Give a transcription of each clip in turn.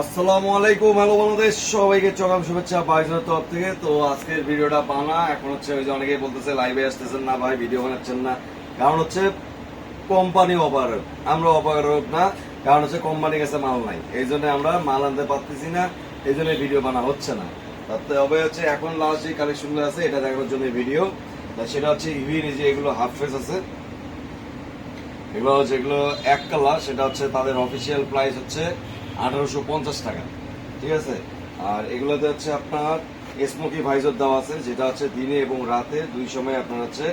আসসালামু আলাইকুম, হ্যালো বন্ধুদের সবাইকে চরম শুভেচ্ছা বাইজনের তরফ থেকে। তো আজকের ভিডিওটা বানা, এখন হচ্ছে ওই যে অনেকেই বলতেছে লাইভে আসতেছেন না ভাই ভিডিও বানাচ্ছেন না। কারণ হচ্ছে কোম্পানি অপারেট আমরা অপারেট না, কারণ হচ্ছে কোম্পানি কাছে মাল নাই। এই জন্য আমরা মাল আনতে পারতেছি না, এই জন্য ভিডিও বানা হচ্ছে না। তাতে হবে হচ্ছে, এখন লাস্ট যে কালেকশনগুলো আছে, এটা দেখানোর জন্য ভিডিও সেটা হচ্ছে ইভির যে এগুলো হাফ ফেস আছে, এগুলো যেগুলো এক কালার সেটা হচ্ছে তাদের অফিসিয়াল প্রাইস হচ্ছে আঠারোশো পঞ্চাশ টাকা। ঠিক আছে? আর এগুলোতে হচ্ছে আপনার স্মোকি ভাইজার দেওয়া আছে, যেটা হচ্ছে দিনে এবং রাতে দুই সময় আপনার হচ্ছে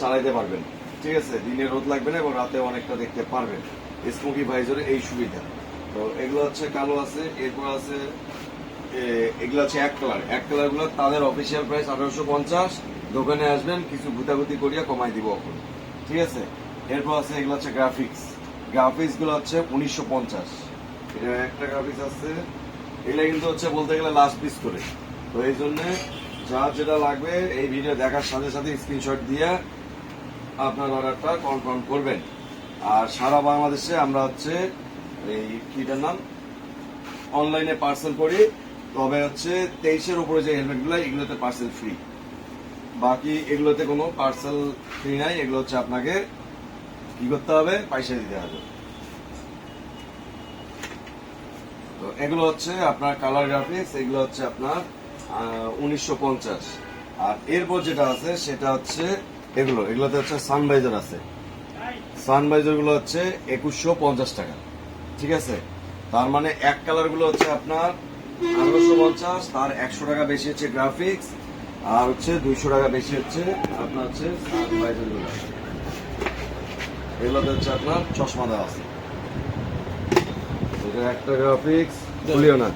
চালাইতে পারবেন। ঠিক আছে? দিনে রোদ লাগবে না এবং রাতে অনেকটা দেখতে পারবেন। স্মোকি ভাইজারের এই সুবিধা। তো এগুলো হচ্ছে কালো আছে, এরপর আছে এগুলো হচ্ছে এক কালার এক কালারগুলো তাদের অফিসিয়াল প্রাইস আঠারোশো পঞ্চাশ। দোকানে আসবেন, কিছু গুতাগুতি করিয়া কমাই দিব এখন ঠিক আছে? এরপর আছে এগুলো হচ্ছে গ্রাফিক্স গ্রাফিক্সগুলো হচ্ছে উনিশশো পঞ্চাশ। এটা একটা গ্রাফিক্স আছে। এগুলো কিন্তু হচ্ছে বলতে গেলে লাস্ট পিস করে। তো এই জন্য যার যেটা লাগবে এই ভিডিও দেখার সাথে সাথে স্ক্রিনশট দিয়ে আপনার অর্ডারটা কনফার্ম করবেন। আর সারা বাংলাদেশে আমরা হচ্ছে এই কিটার নাম? অনলাইনে পার্সেল করি। তবে হচ্ছে তেইশের উপরে যে হেলমেটগুলো এগুলোতে পার্সেল ফ্রি বাকি এগুলোতে কোনো পার্সেল ফ্রি নাই। এগুলো হচ্ছে আপনাকে কি করতে হবে? পয়সা দিতে হবে। তো এগুলো হচ্ছে আপনার কালার গ্রাফিক্স এগুলো হচ্ছে আপনার উনিশশো পঞ্চাশ। আর এরপর যেটা আছে, সেটা হচ্ছে এগুলো, এগুলোতে হচ্ছে সানভাইজার আছে। সানভাইজারগুলো হচ্ছে একুশশো পঞ্চাশ টাকা, ঠিক আছে? তার মানে এক কালারগুলো হচ্ছে আপনার আঠারোশো পঞ্চাশ, তার একশো টাকা বেশি হচ্ছে গ্রাফিক্স আর হচ্ছে দুইশো টাকা বেশি হচ্ছে আপনার হচ্ছে সানভাইজারগুলো। এগুলোতে হচ্ছে আপনার চশমা দেওয়া আছে। এটা একটা গ্রাফিক্স খুলিও না।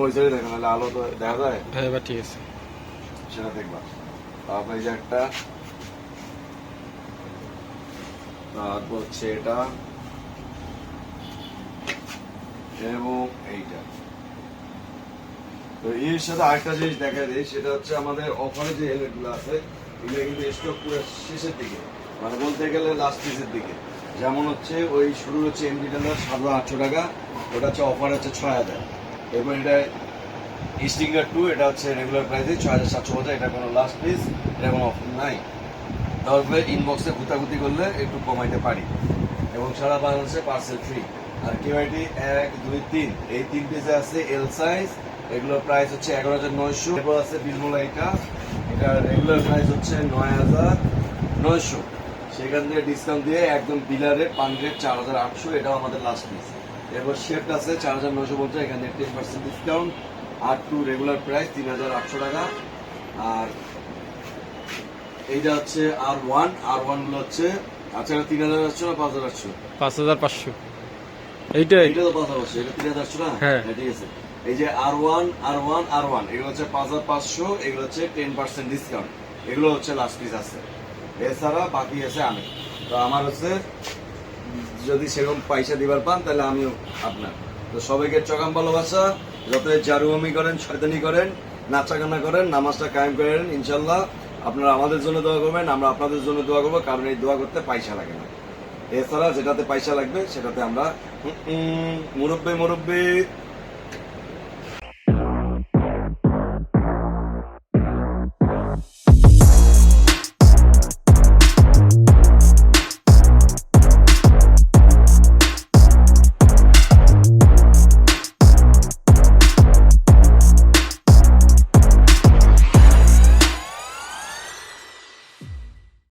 ওই সাইডে দেখো নাহলে আলো তো দেখা যায়? হ্যাঁ এবার ঠিক আছে। সেটা দেখবা। তারপরে যে একটা তারপর হচ্ছে এটা এবং এইটা। তো এর সাথে আরেকটা জিনিস দেখা যায় সেটা হচ্ছে আমাদের অফারে যে হেলমেটগুলো আছে এগুলো কিন্তু স্টক পুরো শেষের দিকে মানে বলতে গেলে লাস্ট পিসের দিকে। যেমন হচ্ছে, ওই শুরু হচ্ছে এমডি টেলার সাত আটশো টাকা, ওটা হচ্ছে অফার হচ্ছে ছয় হাজার। এরপর এটা স্টিঙ্গার টু এটা হচ্ছে রেগুলার প্রাইসে ছয় হাজার সাতশো পঞ্চাশ এটা কোনো লাস্ট পিস এটা কোনো অফার নাই। তারপরে ইনবক্সে গুতাগুতি করলে একটু কমাইতে পারি। এবং সারা বাংলাদেশে পার্সেল ফ্রি আর কেওয়াইটি এক, দুই, তিন, এই তিন পিসে আছে এল সাইজ এগুলোর প্রাইস হচ্ছে এগারো হাজার নয়শো। এরপর আছে বিলমোলা এটা রেগুলার প্রাইস হচ্ছে নয় হাজার নয়শো। সেখান থেকে ডিসকাউন্ট দিয়ে একদম বিলারে পান রেট চার হাজার আটশো এটাও আমাদের লাস্ট পিস এরপর শেফট আছে চার হাজার নয়শো বলছে এখানে টেন পার্সেন্ট ডিসকাউন্ট আর টু রেগুলার প্রাইস তিন হাজার আটশো টাকা। আর এইটা হচ্ছে আর ওয়ান আর ওয়ানগুলো হচ্ছে আচ্ছা এটা তিন হাজার আটশো না পাঁচ হাজার আটশো? পাঁচ হাজার পাঁচশো। এইটাই। এইটা তো পাঁচ হাজার আটশো এটা তিন হাজার আটশো না? হ্যাঁ। ঠিক আছে। এই যে আর ওয়ান আর ওয়ান আর ওয়ান এগুলো হচ্ছে পাঁচ হাজার পাঁচশো এগুলো হচ্ছে টেন পার্সেন্ট ডিসকাউন্ট এগুলো হচ্ছে লাস্ট পিস আছে। এছাড়া বাকি আছে আমি। তো আমার হচ্ছে, যদি সেরকম পয়সা দিবার পান, তাহলে আমিও আপনার। তো সবাইকে চকাম ভালোবাসা, যত জারুমি করেন, শয়তানি করেন নাচা নাচাগানা করেন, নামাজটা কায়েম করেন, ইনশাল্লাহ আপনারা আমাদের জন্য দোয়া করবেন, আমরা আপনাদের জন্য দোয়া করব, কারণ এই দোয়া করতে পয়সা লাগে না। এছাড়া যেটাতে পয়সা লাগবে, সেটাতে আমরা মুরব্বে, মুরব্বী